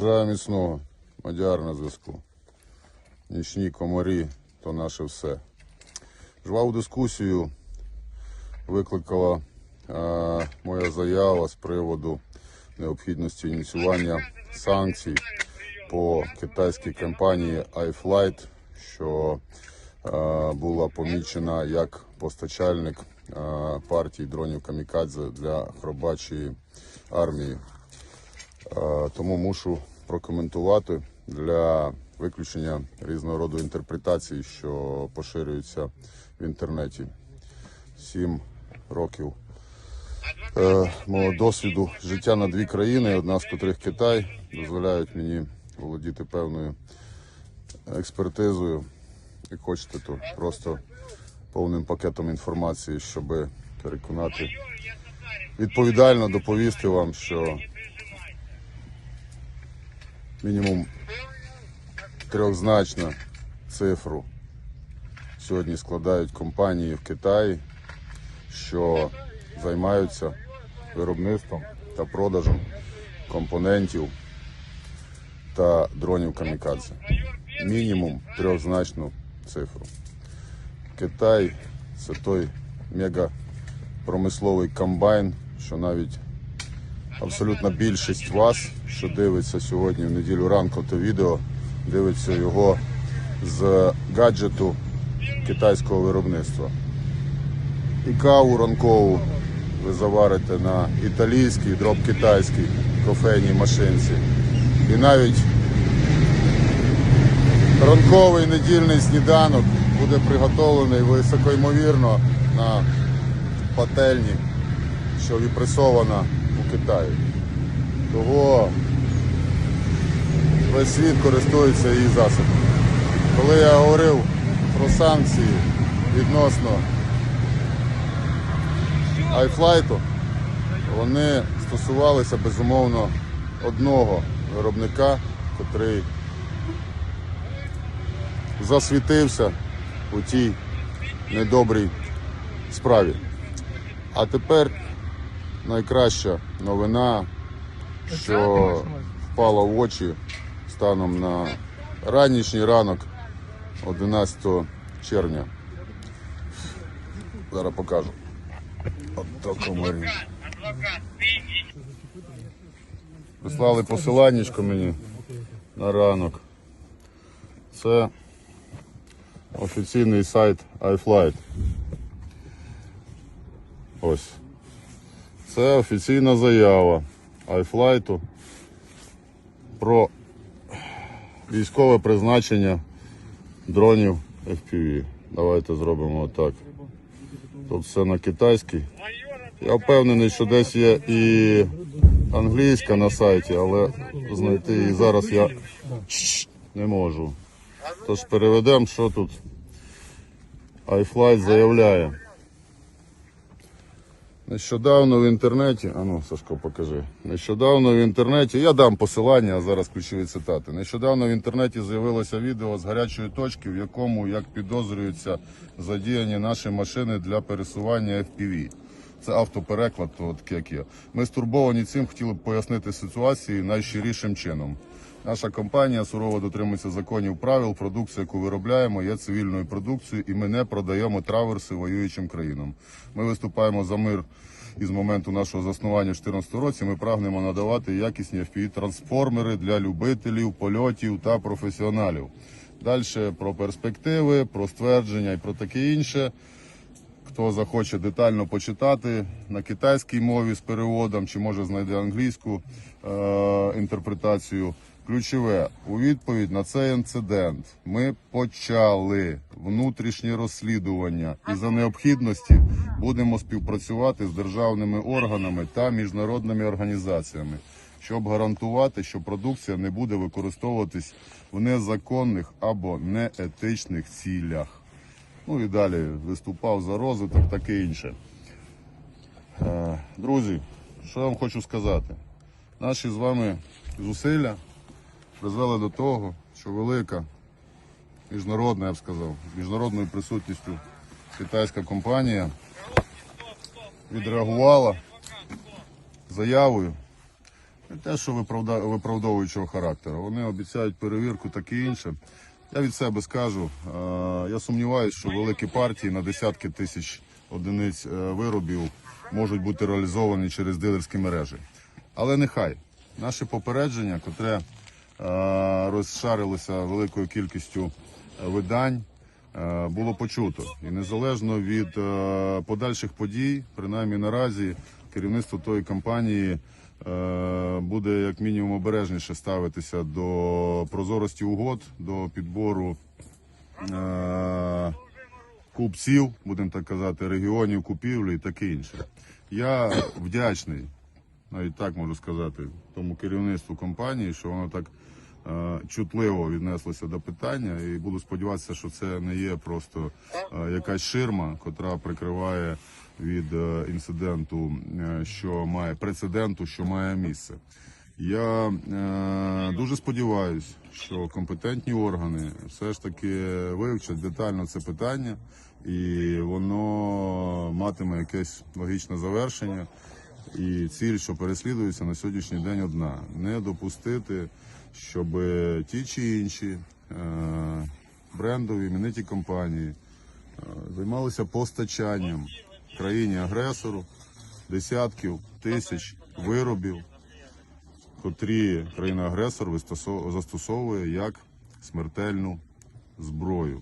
Бажаю міцного. Мадяр на зв'язку. Нічні комарі то наше все. Жваву дискусію викликала е, моя заява з приводу необхідності ініціювання санкцій по китайській компанії iFlight, що е, була помічена як постачальник е, партій дронів Камікадзе для хробачої армії. Е, Тому мушу прокоментувати для виключення різного роду інтерпретацій, що поширюються в інтернеті. Сім років е, мого досвіду життя на дві країни, одна з котрих Китай, дозволяють мені володіти певною експертизою. Як хочете, то просто повним пакетом інформації, щоб переконати відповідально доповісти вам, що мінімум трьохзначну цифру сьогодні складають компанії в Китаї, що займаються виробництвом та продажем компонентів та дронів камікадзе. Мінімум трьохзначну цифру. Китай це той мегапромисловий комбайн, що навіть абсолютна більшість вас, що дивиться сьогодні в неділю ранку те відео, дивиться його з гаджету китайського виробництва. І каву ранкову ви заварите на італійській, дроб китайській кофейній машинці. І навіть ранковий недільний сніданок буде приготовлений високоймовірно на пательні, що відпресована у Китаї. Того весь світ користується її засобами. Коли я говорив про санкції відносно айфлайту, вони стосувалися безумовно одного виробника, котрий засвітився у тій недобрій справі. А тепер найкраща новина, що впала в очі станом на ранішній ранок 11 червня. Зараз покажу. От комарі. Прислали посиланнячко мені на ранок. Це офіційний сайт iFlight. Ось. Це офіційна заява iFlight про військове призначення дронів FPV. Давайте зробимо отак. Тут все на китайській. Я впевнений, що десь є і англійська на сайті, але знайти її зараз я не можу. Тож переведемо, що тут iFlight заявляє. Нещодавно в інтернеті, а ну, Сашко, покажи. Нещодавно в інтернеті, я дам посилання, а зараз ключові цитати. Нещодавно в інтернеті з'явилося відео з гарячої точки, в якому, як підозрюються, задіяні наші машини для пересування FPV. Це автопереклад, то таке як є. Ми стурбовані цим, хотіли б пояснити ситуацію найщирішим чином. Наша компанія сурово дотримується законів правил. Продукція, яку виробляємо, є цивільною продукцією, і ми не продаємо траверси воюючим країнам. Ми виступаємо за мир із моменту нашого заснування в 2014 році. Ми прагнемо надавати якісні FPV-трансформери для любителів, польотів та професіоналів. Далі про перспективи, про ствердження і про таке інше. Хто захоче детально почитати на китайській мові з переводом, чи може знайде англійську е- інтерпретацію. Ключове у відповідь на цей інцидент ми почали внутрішнє розслідування і за необхідності будемо співпрацювати з державними органами та міжнародними організаціями, щоб гарантувати, що продукція не буде використовуватись в незаконних або неетичних цілях. Ну і далі виступав за розвиток, таке інше. Е, Друзі, що я вам хочу сказати? Наші з вами зусилля призвели до того, що велика міжнародна, я б сказав, міжнародною присутністю китайська компанія відреагувала заявою Не те, що виправдовуючого характеру. Вони обіцяють перевірку, таке інше. Я від себе скажу, е, я сумніваюся, що великі партії на десятки тисяч одиниць е, виробів можуть бути реалізовані через дилерські мережі. Але нехай наше попередження, котре е, розшарилося великою кількістю видань, було почуто. І незалежно від подальших подій, принаймні наразі, керівництво тої компанії буде як мінімум обережніше ставитися до прозорості угод, до підбору е, купців, будемо так казати, регіонів купівлі і таке інше. Я вдячний, навіть так можу сказати, тому керівництву компанії, що воно так е, чутливо віднеслося до питання, і буду сподіватися, що це не є просто е, якась ширма, котра прикриває від е, інциденту, е, що має прецеденту, що має місце. Я е, дуже сподіваюся, що компетентні органи все ж таки вивчать детально це питання, і воно матиме якесь логічне завершення. І ціль, що переслідується на сьогоднішній день, одна: не допустити, щоб ті чи інші е, брендові імениті компанії е, займалися постачанням країні-агресору десятків тисяч виробів котрі країна-агресор застосовує як смертельну зброю.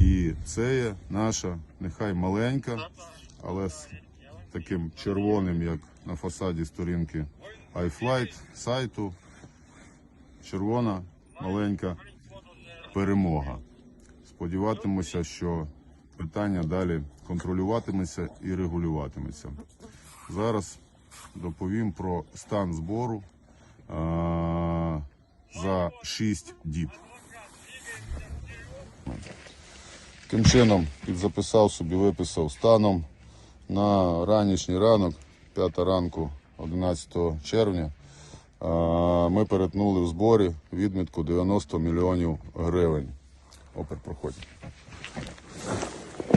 І це є наша, нехай маленька, але з таким червоним, як на фасаді сторінки iFlight сайту, червона маленька перемога. Сподіватимуся, що питання далі контролюватиметься і регулюватиметься. Зараз доповім про стан збору а, за 6 діб. Таким чином підзаписав собі, виписав станом на ранішній ранок, 5 ранку 11 червня. Ми перетнули в зборі відмітку 90 мільйонів гривень. Опер проходить.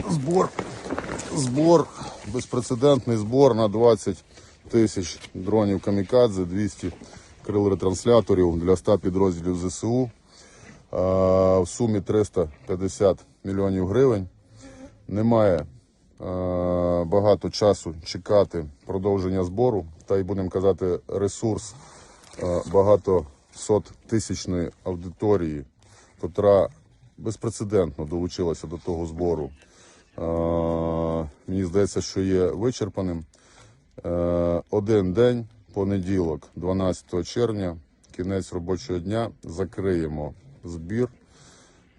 Збор збор, безпрецедентний збор на 20 тисяч дронів камікадзе, 200 крил-ретрансляторів для 100 підрозділів ЗСУ. В сумі 350 мільйонів гривень. Немає багато часу чекати продовження збору, та й будемо казати, ресурс е, багато сот тисячної аудиторії, котра безпрецедентно долучилася до того збору. Мені здається, що є вичерпаним. Е, Один день, понеділок, 12 червня, кінець робочого дня, закриємо збір,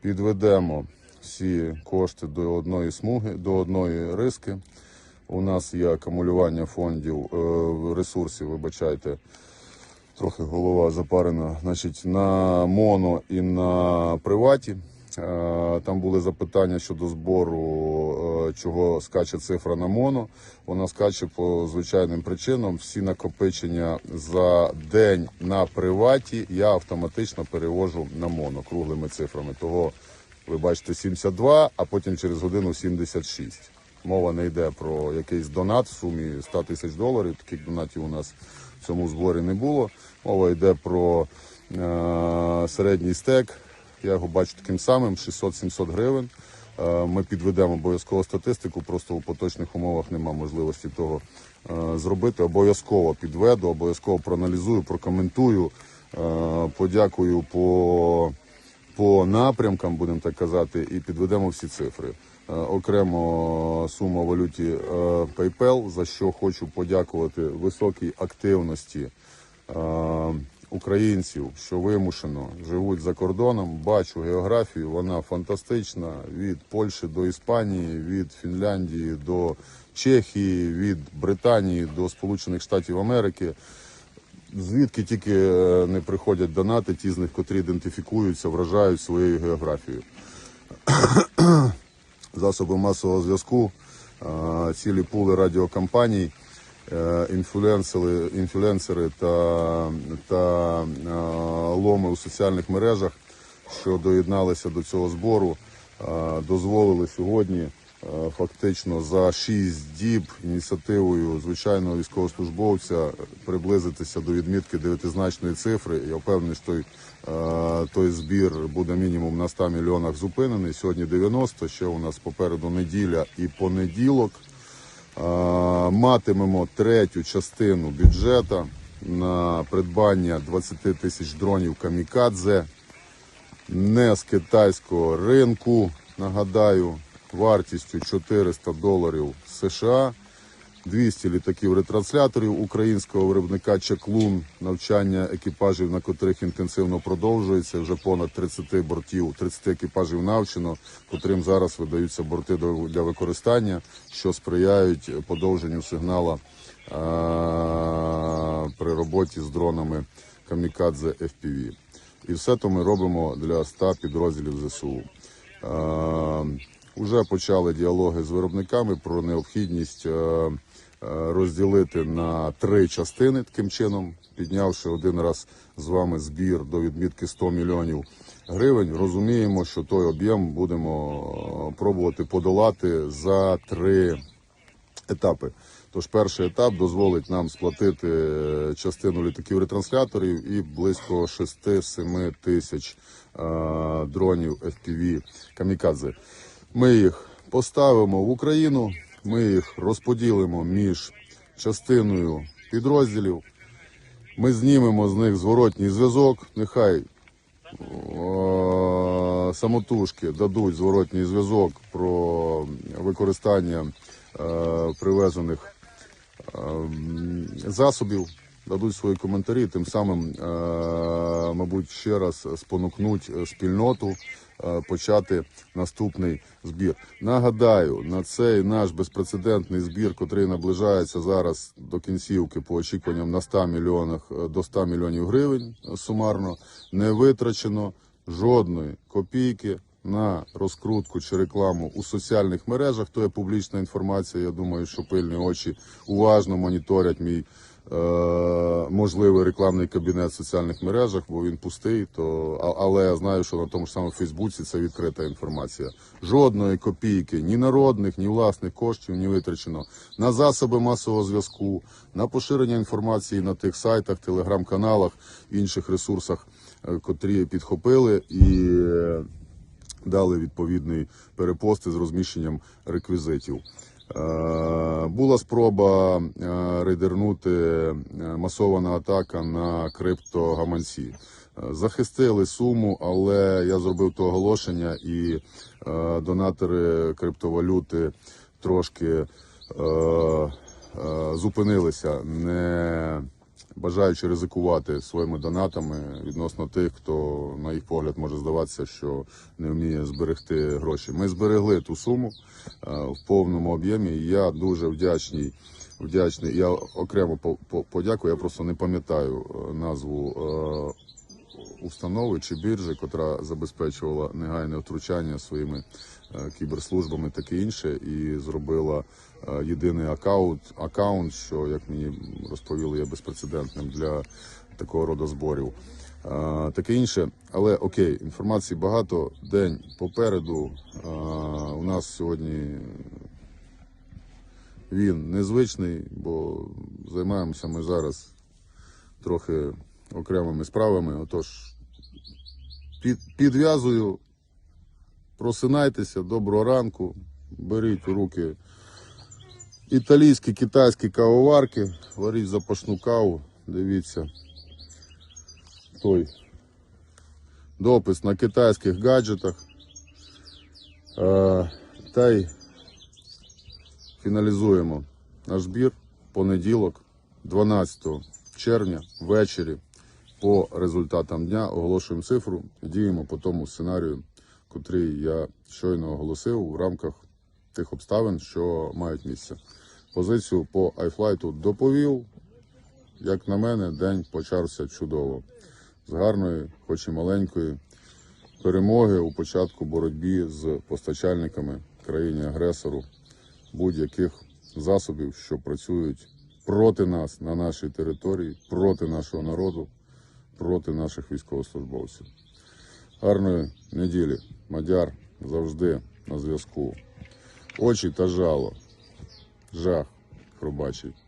підведемо всі кошти до одної смуги, до одної риски. У нас є акумулювання фондів, е, ресурсів, вибачайте, трохи голова запарена. Значить, на моно і на приваті. Е, Там були запитання щодо збору, е, чого скаче цифра на моно. Вона скаче по звичайним причинам. Всі накопичення за день на приваті я автоматично перевожу на моно круглими цифрами. Того ви бачите 72, а потім через годину 76. Мова не йде про якийсь донат в сумі 100 тисяч доларів. Таких донатів у нас в цьому зборі не було. Мова йде про е, середній стек. Я його бачу таким самим 600-700 гривень. Е, Ми підведемо обов'язково статистику, просто у поточних умовах немає можливості того е, зробити. Обов'язково підведу, обов'язково проаналізую, прокоментую, е, подякую по по напрямкам, будемо так казати, і підведемо всі цифри. Окремо сума валюті PayPal, за що хочу подякувати високій активності українців, що вимушено живуть за кордоном. Бачу географію, вона фантастична від Польщі до Іспанії, від Фінляндії до Чехії, від Британії до Сполучених Штатів Америки. Звідки тільки е, не приходять донати, ті з них, котрі ідентифікуються, вражають своєю географією. Засоби масового зв'язку, е, цілі пули радіокомпаній, е, інфлюенсери, інфлюенсери та, та е, ломи у соціальних мережах, що доєдналися до цього збору, е, дозволили сьогодні е, фактично за 6 діб ініціативою звичайного військовослужбовця приблизитися до відмітки дев'ятизначної цифри. Я впевнений, що той, е, той збір буде мінімум на 100 мільйонах зупинений. Сьогодні 90, ще у нас попереду неділя і понеділок. Матимемо третю частину бюджету на придбання 20 тисяч дронів камікадзе не з китайського ринку. Нагадаю, вартістю 400 доларів США, 200 літаків ретрансляторів українського виробника Чеклун, навчання екіпажів, на котрих інтенсивно продовжується. Вже понад 30 бортів, 30 екіпажів навчено, котрим зараз видаються борти для використання, що сприяють подовженню сигнала при роботі з дронами Камікадзе FPV. І все то ми робимо для 100 підрозділів ЗСУ. Уже почали діалоги з виробниками про необхідність е, е, розділити на три частини таким чином, піднявши один раз з вами збір до відмітки 100 мільйонів гривень. Розуміємо, що той об'єм будемо е, пробувати подолати за три етапи. Тож перший етап дозволить нам сплатити частину літаків ретрансляторів і близько 6-7 тисяч дронів FPV Камікадзе. Ми їх поставимо в Україну, ми їх розподілимо між частиною підрозділів. Ми знімемо з них зворотній зв'язок. Нехай самотужки дадуть зворотній зв'язок про використання е, привезених е, засобів, дадуть свої коментарі, тим самим, е, мабуть, ще раз спонукнуть е, спільноту е, почати наступний збір. Нагадаю, на цей наш безпрецедентний збір, котрий наближається зараз до кінцівки по очікуванням на 100 мільйонах до 100 мільйонів гривень сумарно, не витрачено жодної копійки на розкрутку чи рекламу у соціальних мережах. То є публічна інформація. Я думаю, що пильні очі уважно моніторять мій можливий рекламний кабінет в соціальних мережах, бо він пустий. То але я знаю, що на тому ж самому Фейсбуці це відкрита інформація. Жодної копійки, ні народних, ні власних коштів не витрачено на засоби масового зв'язку, на поширення інформації на тих сайтах, телеграм-каналах, інших ресурсах, е, котрі підхопили і. е, дали відповідний перепости з розміщенням реквізитів. Е, Була спроба е, рейдернути е, масована атака на криптогаманці. Захистили суму, але я зробив то оголошення, і донатори криптовалюти трошки зупинилися, не бажаючи ризикувати своїми донатами відносно тих, хто, на їх погляд, може здаватися, що не вміє зберегти гроші. Ми зберегли ту суму е, в повному об'ємі. Я дуже вдячний. Вдячний. Я окремо по- по- подякую. Я просто не пам'ятаю е, назву е, установи чи біржі, котра забезпечувала негайне втручання своїми е, кіберслужбами, таке інше, і зробила е, єдиний аккаунт, аккаунт, що як мені розповіли, є безпрецедентним для такого роду зборів. Е, Таке інше, але окей, інформації багато. День попереду. У нас сьогодні він незвичний, бо займаємося ми зараз трохи окремими справами. Отож, під, підв'язую, просинайтеся, доброго ранку, беріть у руки італійські, китайські кавоварки, варіть запашну каву, дивіться. Той. Допис на китайських гаджетах. Та й фіналізуємо. Наш збір. Понеділок, 12 червня, ввечері. По результатам дня оголошуємо цифру діємо по тому сценарію, котрий я щойно оголосив в рамках тих обставин, що мають місце. Позицію по айфлайту доповів. Як на мене, день почався чудово. З гарної, хоч і маленької, перемоги у початку боротьбі з постачальниками країні-агресору будь-яких засобів, що працюють проти нас на нашій території, проти нашого народу, проти наших військовослужбовців. Гарної неділі, Мадяр завжди на зв'язку. очі та жало. Жах пробачить.